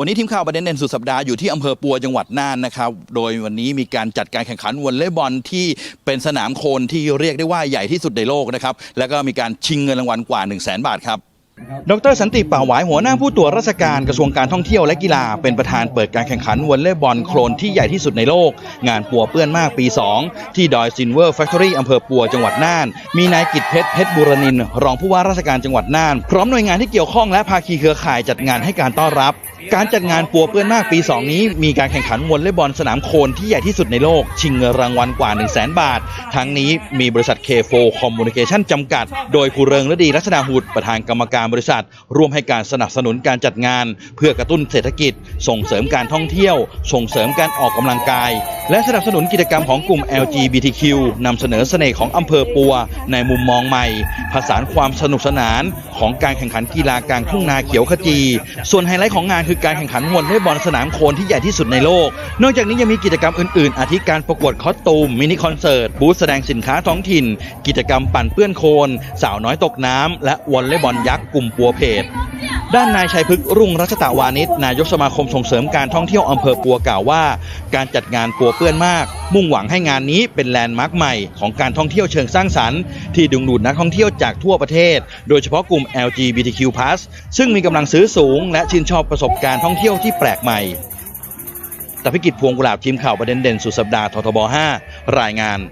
วันนี้ทีมข่าวประเด็นเด่นสุดสัปดาห์อยู่ที่อำเภอปัวจังหวัดน่านนะครับ โดยวันนี้มีการจัดการแข่งขันวอลเลย์บอลที่เป็นสนามโคลนที่เรียกได้ว่าใหญ่ที่สุดในโลกนะครับ แล้วก็มีการชิงเงินรางวัลกว่า 1 0 0 0 0แบาทครับดรสันติป่าหวายหัวหน้าผู้ตรวจราชการกระทรวงการท่องเที่ยวและกีฬา เป็นประธานเปิดการแข่งขันวอลเลย์บอลโคลนที่ใหญ่ที่สุดในโลก งานปัวเปื้อนมากปี 2 ที่ดอยซินเวอร์แฟคทอรี่อำเภอปัวจังหวัดน่าน มีนายกิตเพชรเพชรบุรนินทร์รองผู้ว่าราชการจังหวัดน่าน พร้อมหน่วยงานที่เกี่ยวข้องและภาคีเครือข่ายจัดงานให้การต้อนรับ การจัดงานปัวเปื้อนมากปี 2 นี้ มีการแข่งขันวอลเลย์บอลสนามโคนที่ใหญ่ที่สุดในโลก ชิงเงินรางวัลกว่า 1 0 0 0 0แบาท ทั้งนี้มีบริษัท K4 Communication จำกัด โดยครูเริงฤดีรัชดาหุดประธานกรรมการบริษัท ร่วมให้การสนับสนุนการจัดงาน เพื่อกระตุ้นเศรษฐกิจ ส่งเสริมการท่องเที่ยว ส่งเสริมการออกกำลังกาย และสนับสนุนกิจกรรมของกลุ่ม LGBTQ นำเสนอเสน่ห์ของอำเภอปัว ในมุมมองใหม่ ผสานความสนุกสนานของการแข่งขันกีฬากลางทุ่งนาเขียวขจี ส่วนไฮไลท์ของงานคือการแข่งขันวอลเลย์บอลสนามโคลนที่ใหญ่ที่สุดในโลก นอกจากนี้ยังมีกิจกรรมอื่นๆ อาทิการประกวดคอสตูม มินิคอนเสิร์ต บูธแสดงสินค้าท้องถิ่น กิจกรรมปั่นเปื้อนโคลน สาวน้อยตกน้ำและวอลเลย์บอลยักษ์กลุ่มปัวเพจ ด้านนายชัยพฤกษ์รุ่งรัชตะวานิชนายกสมาคมส่งเสริมการท่องเที่ยวอำเภอปัวกล่าวว่า การจัดงานปัวเปื้อนมาก มุ่งหวังให้งานนี้เป็นแลนด์มาร์คใหม่ของการท่องเที่ยวเชิงสร้างสรรค์ที่ดึงดูดนักท่องเที่ยวจากทั่วประเทศ โดยเฉพาะกลุ่ม LGBTQ+ ซึ่งมีกำลังซื้อสูง และชื่นชอบประสบการณ์ท่องเที่ยวที่แปลกใหม่แต่พิกิจพวงกุหลาบทีมข่าวประเด็นเด่นสุดสัปดาห์ททบ 5 รายงาน